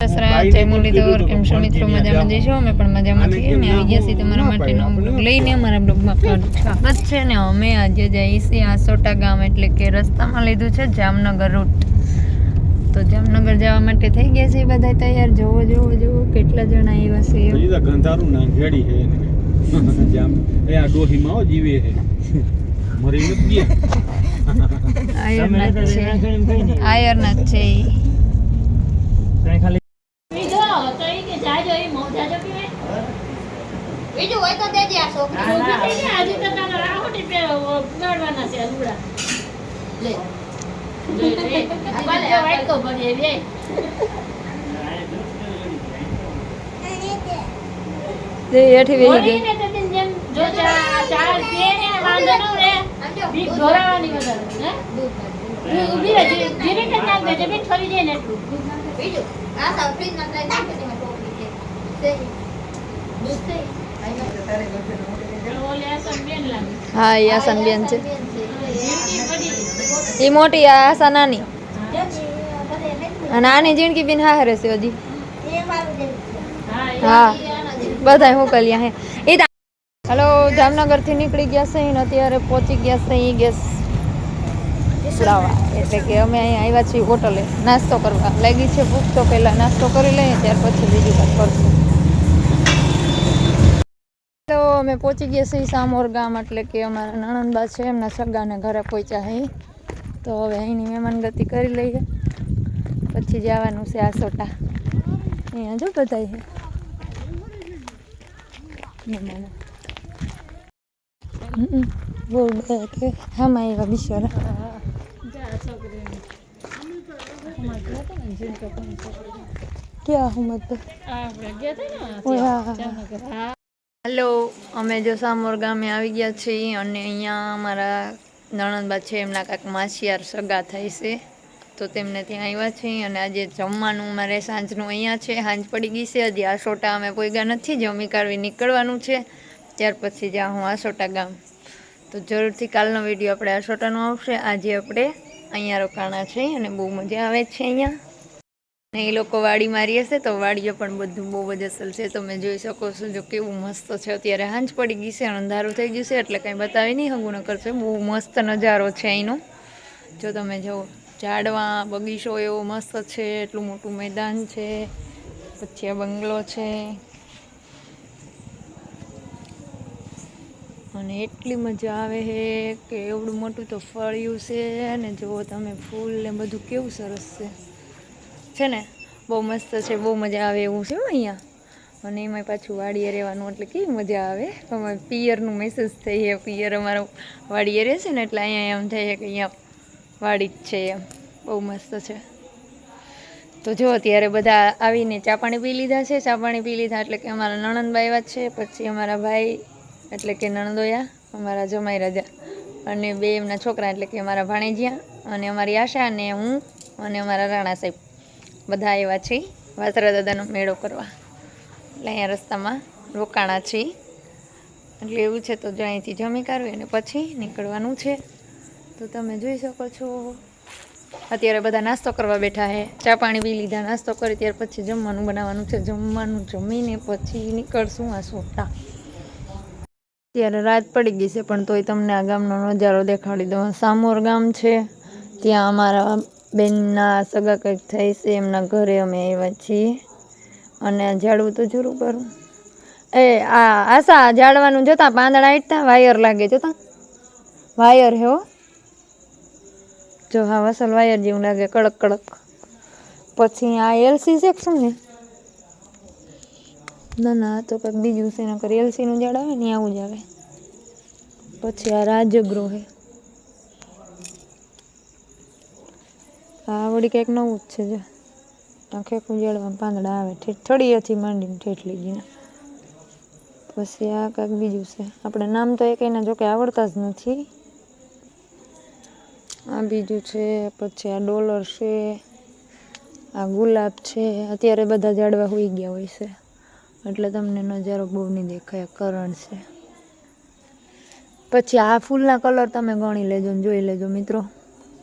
દસરા જય મુરલીધર કેમ છો મિત્રો? મજામાં જઈશું? અમે પણ મજામાં છીએ આવી ગયા છીએ તમારા માટેનો લઈને અમારા બ્લોગમાં સ્વાગત છે. ને અમે આજે જઈએ છીએ આસોટા ગામ એટલે કે રસ્તામાં લીધું છે જામનગર રૂટ તો જામનગર જવા માટે થઈ ગયા છે બધા તૈયાર? જોવો જોવો જોવો કેટલા જણા આવ્યા છે? તો ગંધારું ના ઘેડી છે એને. જામ એ આ ડોહીમાં જીવે છે. મરી નથી ગયા. આયરના જ છે. ઈ. બીજું હોય તો દેજે આ છોકરી. આજે તો હેઠી બેસી પે ઉગાડવાના આ સાવ ફ્રીજમાં લઈ નાખી દે છોકરી છે. તે દૂધ છે. હા એ આસાન બેન છે એ મોટી આ આસા નાની અને આની જિંદગી બિન હારે છે હજી હા બધા હું કલ્યા હે એ હલો જામનગરથી નીકળી ગયા છે ને અત્યારે પહોંચી ગયા છે અહીં ગેસ લાવવા એટલે કે અમે અહીંયા આવ્યા છીએ હોટલે નાસ્તો કરવા લાગી છે ભૂખ તો પહેલા નાસ્તો કરી લઈએ ત્યાર પછી બીજું કંઈક કરશું તો અમે પહોંચી ગયા છીએ સામોર ગામ એટલે કે અમારા નણંદબા છે એમના સગાને ઘરે પહોંચ્યા હે તો હવે અહીંની મહેમાનગતિ કરી લઈએ. પછી જવાનું છે આસોટા અહીંયા જો બધા છે. મહેમાનો હમ, બહુ બધા કે હામાં આવ્યા બિચારા. ક્યાં હુમત હેલો, અમે જો સામોર ગામે આવી ગયા છીએ અને અહીંયા અમારા નણંદબા છે એમના કાંક માસિયાર સગા થાય છે. તો તેમને ત્યાં આવ્યા છે અને આજે જમવાનું અમારે સાંજનું અહીંયા છે. સાંજ પડી ગઈ છે, હજી આસોટા અમે પોઈગા નથી જમી કાઢવી નીકળવાનું છે. ત્યાર પછી જ્યાં હું આસોટા ગામ. તો જરૂરથી કાલનો વીડિયો આપણે આસોટાનો આવશે. આજે આપણે અહીંયા રોકાણા છે અને બહુ મજા આવે છે અહીંયા. ને એ લોકો વાડી મારી હશે તો વાડીઓ પણ બધું બહુ જ અસલ છે. તમે જોઈ શકો છો જો કેવું મસ્ત છે. અત્યારે હાંજ પડી ગઈ છે અંધારું થઈ ગયું છે એટલે કંઈ બતાવી નહીં હગું ન કરશે બહુ મસ્ત નજારો છે અહીંનો. જો તમે જુઓ ઝાડવા, બગીચો એવો મસ્ત છે, એટલું મોટું મેદાન છે, પછી આ બંગલો છે. અને એટલી મજા આવે છે કે એવડું મોટું તો ફળિયું છે અને જુઓ તમે ફૂલ ને બધું કેવું સરસ છે. છે ને, બહુ મસ્ત છે, બહુ મજા આવે એવું છે અહીંયા. અને એમાં પાછું વાડીએ રહેવાનું એટલે કેવી મજા આવે. અમારે પિયરનું મેસેજ થઈ છે પિયર અમારો વાડીએ રહે છે ને એટલે અહીંયા એમ થાય કે અહીંયા વાડી જ છે એમ. બહુ મસ્ત છે. તો જો અત્યારે બધા આવીને ચા પાણી પી લીધા છે. ચા પાણી પી લીધા એટલે કે અમારા નણંદભાઈ વાત છે, પછી અમારા ભાઈ એટલે કે નણંદોયા, અમારા જમાઈ રાજા અને બે એમના છોકરા એટલે કે અમારા ભાણેજિયા અને અમારી આશા અને હું અને અમારા રાણા સાહેબ. બધા આવ્યા છે. વાસરા દાદાનો મેળો કરવા. એટલે અહીંયા રસ્તામાં રોકાણા છે. એટલે એવું છે તો જો અહીંથી જમી કાઢવી અને પછી નીકળવાનું છે. તો તમે જોઈ શકો છો. અત્યારે બધા નાસ્તો કરવા બેઠા છે. ચા પાણી પી લીધા, નાસ્તો કરી, ત્યાર પછી જમવાનું બનાવવાનું છે. જમવાનું જમીને પછી નીકળશું આ સોટા. અત્યારે રાત પડી ગઈ છે, પણ તોય તમને આ ગામનો નજારો દેખાડી દઉં. સામોર ગામ છે. ત્યાં અમારા બેનના સગા કંઈક થઈ છે, એમના ઘરે અમે આવ્યા છીએ. અને ઝાડવું તો જરૂર કરું. એ, આ, આશા ઝાડવાનું જોતા પાંદડા ઈટતા વાયર લાગે જોતા? વાયર હે જો હા, વસલ વાયર જેવું લાગે, કડક કડક. પછી આ એલસી છે શું ને? ના ના તો કંઈક બીજું છે કરી એલસીનું ઝાડ આવે ને, આવું જ આવે. પછી આ રાજગૃહ હે. વળી કંઈક નવું જ છે જો. આખે ખેકું પાંદડા આવે ઠેઠ થળીએથી માંડીને ઠેઠલી લીધીને પછી આ કાંઈક બીજું છે. આપણે નામ તો એક એના જોકે આવડતા જ નથી. આ બીજું છે, પછી આ ડોલર છે, આ ગુલાબ છે, અત્યારે બધા ઝાડવા હોઈ ગયા હોય છે. એટલે તમને નજારો બહુ નહીં દેખાય કરણ છે. પછી આ ફૂલના કલર તમે ગણી લેજો ને જોઈ લેજો મિત્રો.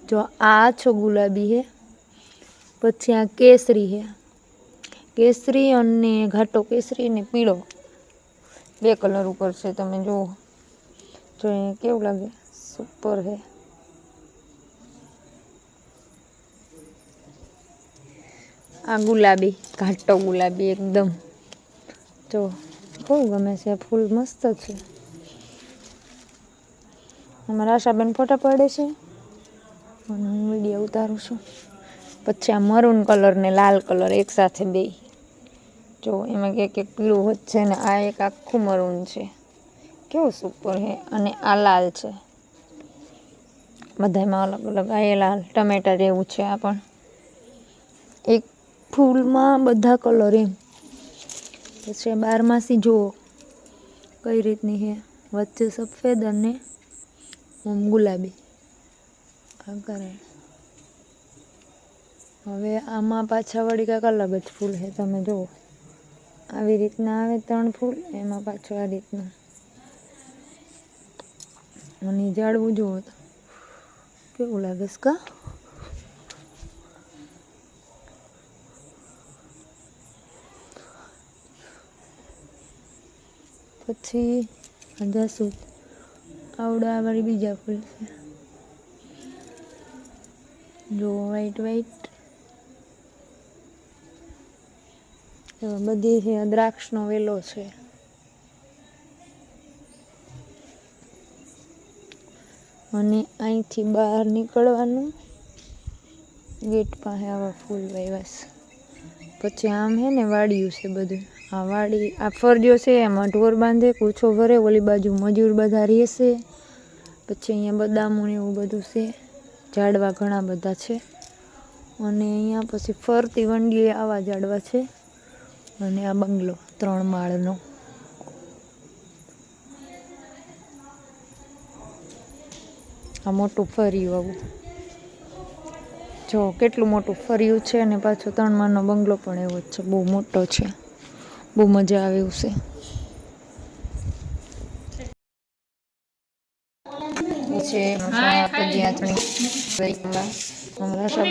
જો આ આછો ગુલાબી છે પછી આ કેસરી છે કેસરી અને ઘાટો કેસરી અને પીળો. બે કલર ઉપર છે, તમે જુઓ. જો કેવું લાગે? સુપર હે. આ ગુલાબી, ઘાટો ગુલાબી એકદમ. જો, બહુ ગમે છે, ફૂલ મસ્ત છે. અમારા આશાબેન ફોટા પાડે છે. અને હું વીડિયો ઉતારું છું. પછી આ મરૂન કલર ને લાલ કલર એકસાથે બે. જો એમાં એક એક પીળું હોત છે ને આ એક આખું મરૂન છે. કેવું સુપર છે અને આ લાલ છે. બધામાં અલગ અલગ આ એ લાલ, ટમેટા જેવું છે આ પણ. એક ફૂલમાં બધા કલર એમ. પછી બારમાસી જુઓ કઈ રીતની છે. વચ્ચે સફેદ અને ગુલાબી. આ કરે. હવે આમાં પાછા વળી કાંઈક અલગ જ ફૂલ છે, તમે જુઓ. આવી રીતના આવે ત્રણ ફૂલ, એમાં પાછું આ રીતના. અને જાળવું જુઓ તો. કેવું લાગે છે, કા? પછી જાસૂદ આવડા વાળી બીજા ફૂલ છે. જો વાઈટ વાઈટ એવા બધી છે દ્રાક્ષનો વેલો છે. અને અહીંથી બહાર નીકળવાનું. ગેટ પાસે આવા ફૂલ વાવ્યા પછી આમ હે ને વાડિયું છે બધું. આ વાડી, આ ફરજો છે, એમાં ઢોર બાંધે, કૂછો ભરે, ઓલી બાજુ મજૂર બધા રહેશે. પછી અહીંયા બદામું ને એવું બધું છે. ઝાડવા ઘણા બધા છે. અને અહીંયા પછી ફરતી વંડીએ આવા ઝાડવા છે. અને આ બંગલો, ત્રણ માળનો. આ મોટું ફર્યું આવું. જો, કેટલું મોટું ફર્યું છે અને પાછો ત્રણ માળનો બંગલો પણ એવો જ છે. બહુ મોટો છે. બહુ મજા આવે એવું છે. છે. પદયાત્રી હમણાં સબ